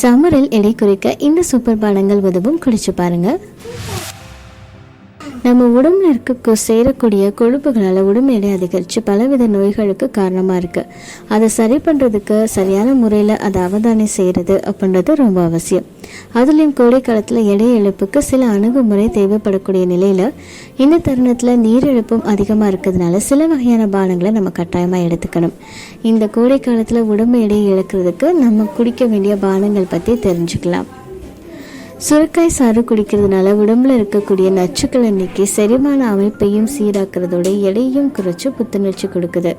சம்மரில் எடை குறைக்க இந்த சூப்பர் பானங்கள் உதவும். குடிச்சு பாருங்கள் நம்ம உடம்புல இருக்க சேரக்கூடிய கொழுப்புகளால் உடம்பு எடை அதிகரித்து பலவித நோய்களுக்கு காரணமாக இருக்குது அதை சரி பண்ணுறதுக்கு சரியான முறையில் அதை அவதானம் செய்கிறது அப்படின்றது ரொம்ப அவசியம். அதுலேயும் கோடை காலத்தில் எடை இழப்புக்கு சில அணுகுமுறை தேவைப்படக்கூடிய நிலையில் இந்த தருணத்தில் நீர் இழப்பும் அதிகமாக இருக்கிறதுனால சில வகையான பானங்களை நம்ம கட்டாயமாக எடுத்துக்கணும். இந்த கோடை காலத்தில் உடம்பு எடையை இழக்கிறதுக்கு நம்ம குடிக்க வேண்டிய பானங்கள் பற்றி தெரிஞ்சுக்கலாம். சுரக்காய் சாறு குடிக்கிறதுனால உடம்புல இருக்கக்கூடிய நச்சுக்களை நீக்கி செரிமான அமைப்பையும் சீராக்கிறதோட எடையும் குறைச்சி புத்துணர்ச்சி கொடுக்குது.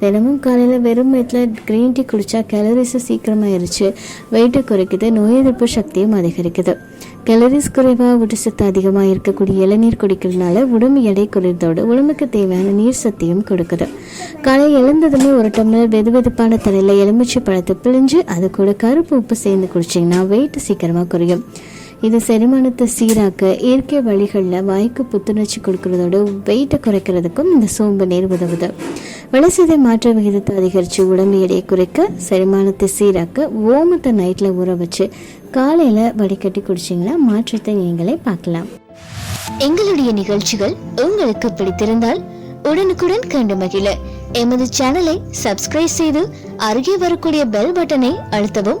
தினமும் காலையில் வெறும் வயிற்றில் க்ரீன் டீ குடித்தா கேலரிஸும் சீக்கிரமாக எரிச்சு வெயிட்டை குறைக்குது நோய் எதிர்ப்பு சக்தியும் அதிகரிக்குது. கேலரிஸ் குறைவாக ஊட்டச்சத்து அதிகமாக இருக்கக்கூடிய இளநீர் குடிக்கிறதுனால உடம்பு எடை குறைந்தோடு உடம்புக்கு தேவையான நீர் சத்தையும் கொடுக்குது. காலை எழுந்ததுமே ஒரு டம்ளர் வெது வெதுப்பான தலையில் எலுமிச்சை பழத்தை பிழிஞ்சு அது கூட கருப்பு உப்பு சேர்ந்து குடிச்சிங்கன்னா வெயிட் சீக்கிரமாக குறையும். இது செரிமானத்தை சீராக்க இயற்கை வழிகளில் வாய்க்கு புத்துணர்ச்சி கொடுக்கறதோட வெயிட்டை குறைக்கிறதுக்கும் இந்த சோம்பு நீர் உதவுது. வளர்சிதை மாற்ற விகிதத்தை அதிகரித்து உடம்பு எடையை குறைக்க செரிமானத்தை சீராக்க ஓமத்தை நைட்டில் ஊற வச்சு காலையில் வடிகட்டி குடிச்சிங்கன்னா மாற்றத்தை நீங்களே பார்க்கலாம். எங்களுடைய நிகழ்ச்சிகள் உங்களுக்கு பிடித்திருந்தால் உடனுக்குடன் கண்டு மகிழ. எமது சேனலை சப்ஸ்கிரைப் செய்து அருகே வரக்கூடிய பெல் பட்டனை அழுத்தவும்.